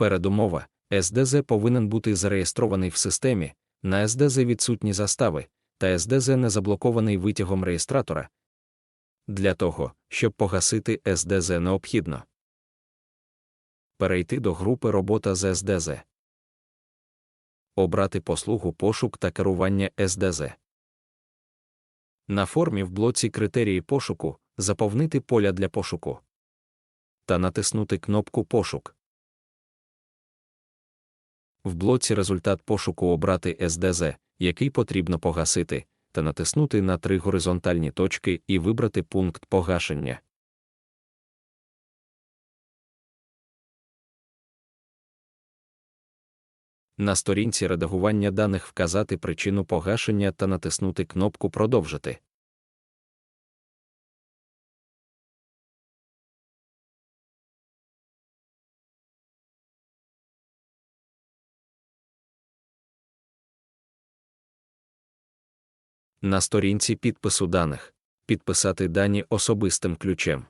Передумова СДЗ повинен бути зареєстрований в системі, на СДЗ відсутні застави, та СДЗ не заблокований витягом реєстратора. Для того, щоб погасити СДЗ необхідно перейти до групи Робота з СДЗ, обрати послугу пошук та керування СДЗ. На формі в блоці Критерії пошуку заповнити поля для пошуку та натиснути кнопку Пошук. В блоці Результат пошуку обрати СДЗ, який потрібно погасити, та натиснути на три горизонтальні точки і вибрати пункт погашення. На сторінці редагування даних вказати причину погашення та натиснути кнопку Продовжити. На сторінці підпису даних підписати дані особистим ключем.